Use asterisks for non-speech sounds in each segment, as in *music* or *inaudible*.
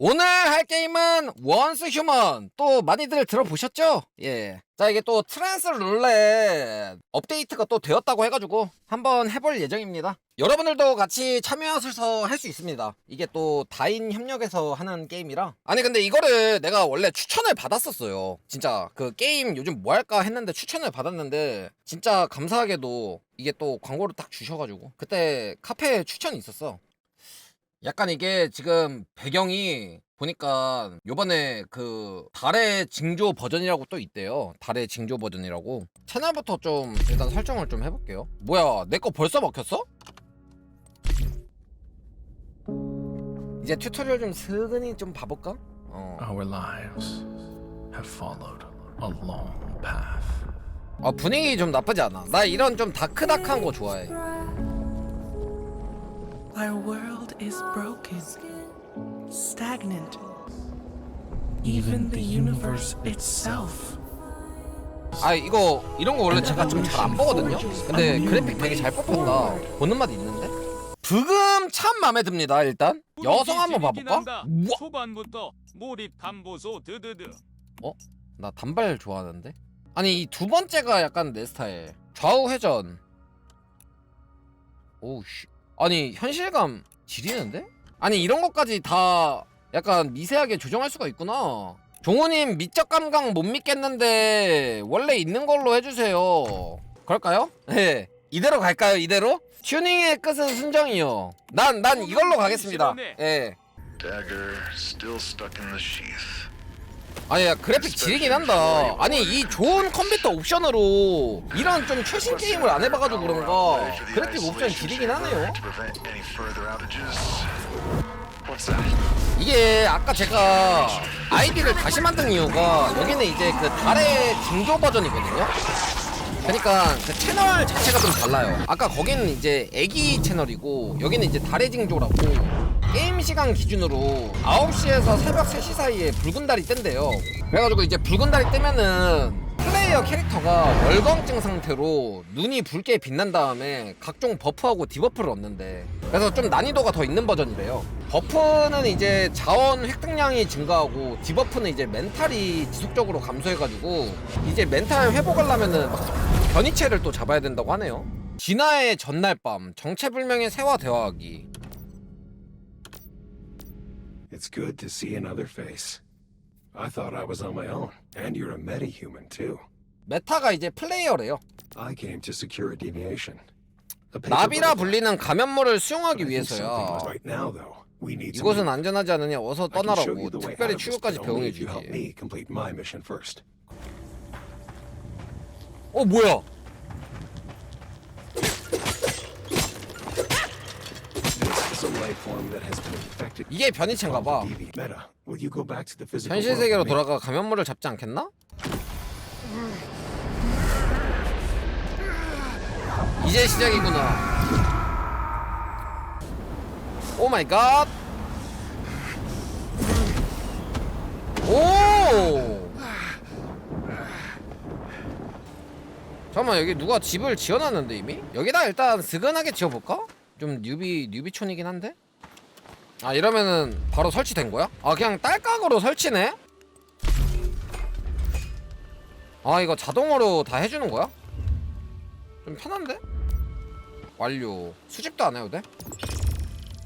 오늘 할 게임은 원스 휴먼 또 많이들 들어보셨죠? 예. 자 이게 또 트랜스 룰렛 업데이트가 또 되었다고 해가지고 한번 해볼 예정입니다. 여러분들도 같이 참여하셔서 할 수 있습니다. 이게 또 다인 협력에서 하는 게임이라 아니 근데 이거를 내가 원래 추천을 받았었어요. 진짜 그 게임 요즘 뭐 할까 했는데 추천을 받았는데 진짜 감사하게도 이게 또 광고를 딱 주셔가지고 그때 카페에 추천이 있었어. 약간 이게 지금 배경이 보니까 요번에 그 달의 징조 버전이라고 또 있대요. 달의 징조 버전이라고. 채널부터 좀 일단 설정을 좀 해볼게요. 뭐야, 내 거 벌써 먹혔어? 이제 튜토리얼 좀 슬근히 좀 봐볼까? 어. Our lives have followed a long path. 아, 분위기 좀 나쁘지 않아. 나 이런 좀 다크다크한 거 좋아해. Our world is broken, stagnant. Even the universe itself. 아 이거 이런 거 원래 제가 좀 잘 안 보거든요. 근데 그래픽 되게 잘 뽑혔다. 보는 맛 있는데? 브금 참 마음에 듭니다. 일단 여성 한번 봐볼까? 우와, 초반부터 몰입 담보소 드드드 나 단발 좋아하는데. 아니 이 두 번째가 약간 내 스타일. 좌우 회전. 오우 씨. 아니 현실감 지리는데? 아니 이런 것까지 다 약간 미세하게 조정할 수가 있구나. 종호님 미적 감각 못 믿겠는데 원래 있는 걸로 해주세요. 그럴까요? 네. *laughs* 이대로 갈까요? 이대로? 튜닝의 끝은 순정이요. 난 난 이걸로 가겠습니다. 예. Dagger still stuck in the sheath. 아니 야 그래픽 지리긴 한다. 아니 이 좋은 컴퓨터 옵션으로 이런 좀 최신 게임을 안 해봐가지고 그런가 그래픽 옵션 지리긴 하네요? 이게 아까 제가 아이디를 다시 만든 이유가 여기는 이제 그 달의 징조 버전이거든요. 그러니까 그 채널 자체가 좀 달라요. 아까 거기는 이제 애기 채널이고 여기는 이제 달의 징조라고 게임 시간 기준으로 9시에서 새벽 3시 사이에 붉은 달이 뜬대요. 그래가지고 이제 붉은 달이 뜨면은 플레이어 캐릭터가 월광증 상태로 눈이 붉게 빛난 다음에 각종 버프하고 디버프를 얻는데 그래서 좀 난이도가 더 있는 버전이래요. 버프는 이제 자원 획득량이 증가하고 디버프는 이제 멘탈이 지속적으로 감소해가지고 이제 멘탈 회복하려면은 막 변이체를 또 잡아야 된다고 하네요. 진화의 전날 밤 정체불명의 새와 대화하기 It's good to see another face. I thought I was on my own, and you're a metahuman too. 메타가 이제 플레이어래요 I came to secure a deviation. A paper 나비라 butterfly. 불리는 감염물을 But 수용하기 I think something 위해서야 Right now, though, we need some 이곳은 help. 안전하지 않으냐 어서 I can show 떠나라고 you the way 특별히 out of this, 치료까지 but only 배웅해 if you help 주지 me complete my mission first. 어 뭐야 이게 변이체인가 봐 현실 세계로? 돌아가 감염물을 잡지 않겠나? 이제 시작이구나. 오 마이 갓. 오! 잠깐만 여기 누가 집을 지어놨는데 이미? 여기다 일단 스근하게 지어볼까? 좀 뉴비 뉴비촌이긴 한데? 아 이러면은 바로 설치된 거야? 아 그냥 딸깍으로 설치네? 아 이거 자동으로 다 해주는 거야? 좀 편한데? 완료 수집도 안 해도 돼?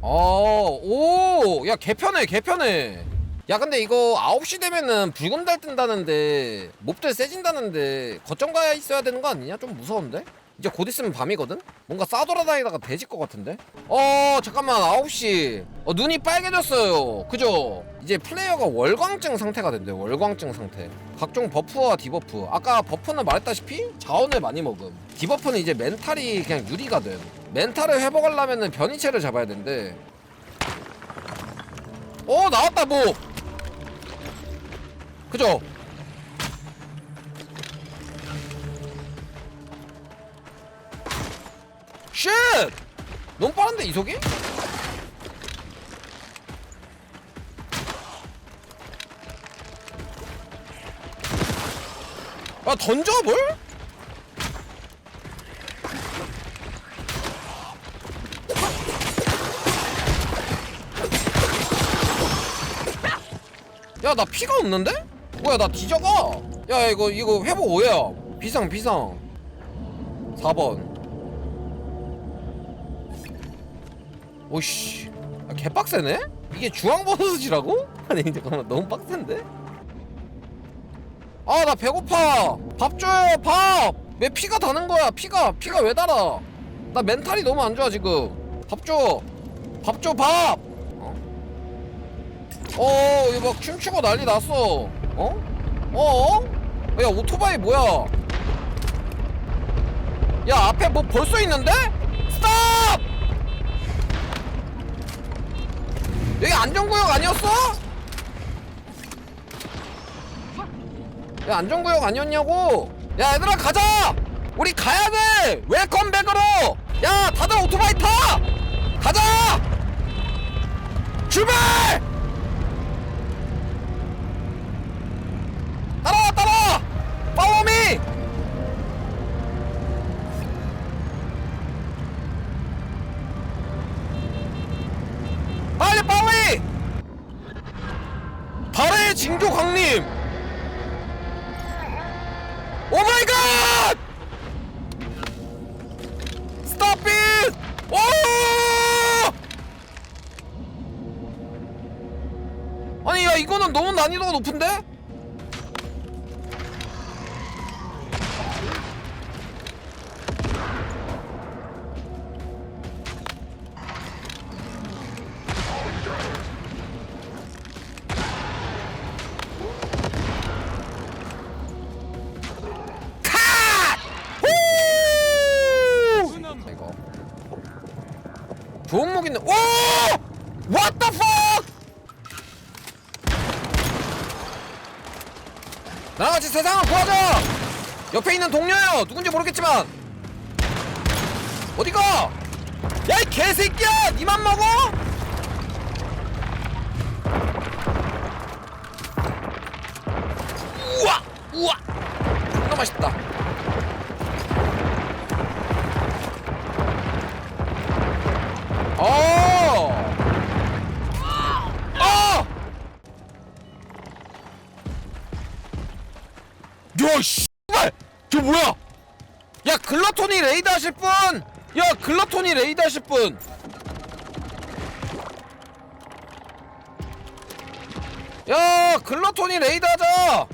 어오야 개편해 개편해 야 근데 이거 9시 되면은 붉은 달 뜬다는데 몹들 세진다는데 거점 가야 있어야 되는 거 아니냐? 좀 무서운데? 이제 곧 있으면 밤이거든? 뭔가 싸돌아다니다가 돼질 것 같은데? 어 잠깐만 9시 어 눈이 빨개졌어요 그죠? 이제 플레이어가 월광증 상태가 된대요 월광증 상태 각종 버프와 디버프 아까 버프는 말했다시피 자원을 많이 먹음 디버프는 이제 멘탈이 그냥 유리가 됨 멘탈을 회복하려면은 변이체를 잡아야 된대 어 나왔다 뭐 그죠? 쉣! 너무 빠른데 이속이? 아 던져 뭘? 야 나 피가 없는데? 뭐야 나 뒤져가 야 이거 이거 회복 5야 비상 비상 4번 오씨 아, 개빡세네? 이게 중앙버섯이라고? *laughs* 아니 잠깐만 너무 빡센데? 아 나 배고파 밥 줘요 밥왜 피가 다는 거야 피가 피가 왜 달아 나 멘탈이 너무 안 좋아 지금 밥줘밥 줘밥 어? 어 이거 막 춤추고 난리 났어 어? 어? 야 오토바이 뭐야 야 앞에 뭐 벌써 있는데? 스탑! 여기 안전구역 아니었어? 야 안전구역 아니었냐고? 야 얘들아 가자! 우리 가야돼! 웰컴백으로! 야 다들 오토바이 타! 가자! 출발 이거는 너무 난이도가 높은데? 이거 있는 오! What the fuck! 나랑 같이 세상을 구하자! 옆에 있는 동료요! 누군지 모르겠지만 어디가? 야 이 개새끼야! 니만 먹어? 우와! 우와! 존나 맛있다 글러토니 레이드 하실 분! 야, 글러토니 레이드 하실 분! 야, 글러토니 레이드 하자!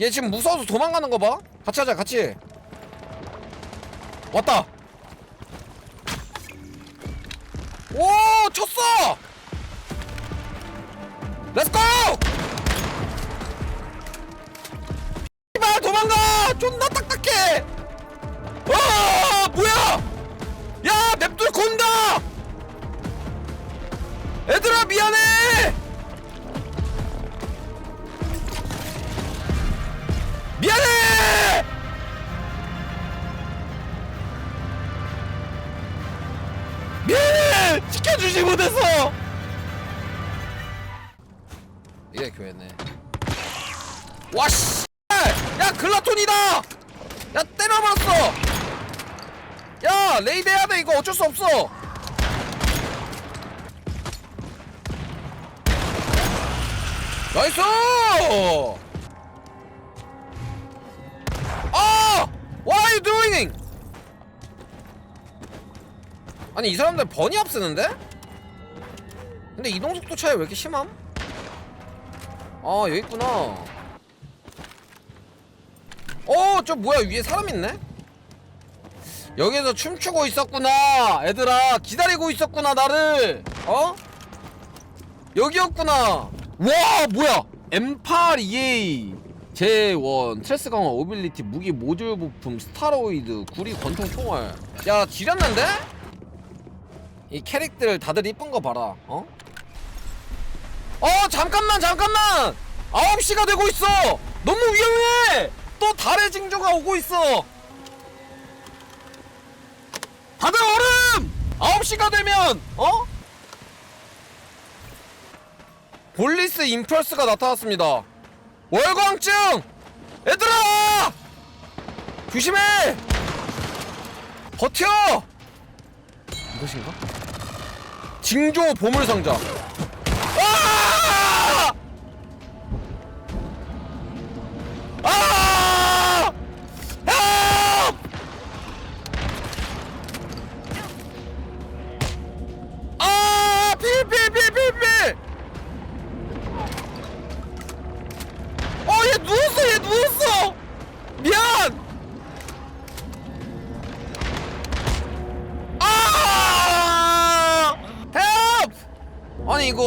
얘 지금 무서워서 도망가는 거 봐? 같이 하자, 같이! 왔다! 오 쳤어 렛츠고 이발 도망가 존나 딱딱해 와 뭐야 야 맵돌 건다 얘들아 미안해 미안해 미안해! 지켜주지 못해서! 이게 교회네. 와, 씨! 야, 글라톤이다! 야, 때려버렸어! 야, 레이드 해야 돼, 이거 어쩔 수 없어! 나이스! 아! What are you doing? 아니 이 사람들 번이압 쓰는데? 근데 이동속도 차이 왜 이렇게 심함? 아 여기 있구나 어저 뭐야 위에 사람 있네? 여기서 춤추고 있었구나 애들아. 기다리고 있었구나 나를. 어? 여기였구나. 와 뭐야? M8EA 제1 트레스 강화 오빌리티 무기 모듈 부품 스타로이드 구리 권총 총알. 야 지렸는데? 이 캐릭들 다들 이쁜 거 봐라. 어? 어 잠깐만 잠깐만! 9시가 되고 있어! 너무 위험해! 또 달의 징조가 오고 있어 다들 얼음! 9시가 되면 어? 볼리스 임펄스가 나타났습니다. 월광증! 얘들아! 조심해! 버텨! 이것인가? 징조 보물상자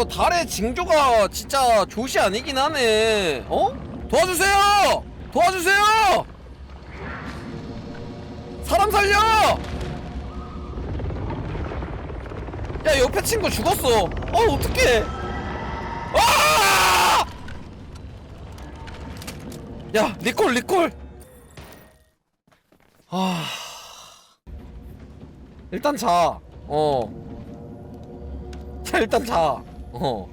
달의 징조가 진짜 조시 아니긴 하네. 어? 도와주세요! 도와주세요! 사람 살려! 야 옆에 친구 죽었어. 어 어떡해. 아! 야 리콜 리콜. 아. 일단 자. 어. 자 일단 자. 어.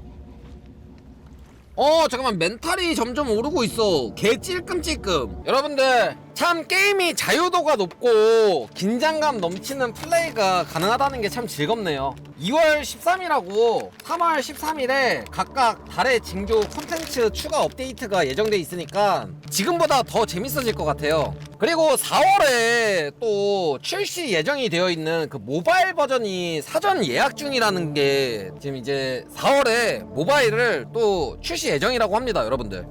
어 잠깐만. 멘탈이 점점 오르고 있어. 개 찔끔찔끔. 여러분들 참 게임이 자유도가 높고 긴장감 넘치는 플레이가 가능하다는 게 참 즐겁네요. 2월 13일하고 3월 13일에 각각 달의 징조 콘텐츠 추가 업데이트가 예정돼 있으니까 지금보다 더 재밌어질 것 같아요. 그리고 4월에 또 출시 예정이 되어 있는 그 모바일 버전이 사전 예약 중이라는 게 지금 이제 4월에 모바일을 또 출시 예정이라고 합니다 여러분들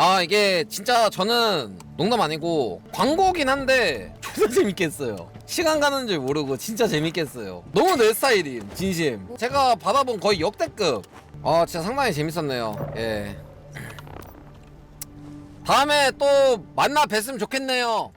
아 이게 진짜 저는 농담 아니고 광고긴 한데 *laughs* 존나 재밌겠어요. 시간 가는 줄 모르고 진짜 재밌겠어요. 너무 내 스타일임 진심. 제가 받아본 거의 역대급. 아 진짜 상당히 재밌었네요. 예. 다음에 또 만나 뵀으면 좋겠네요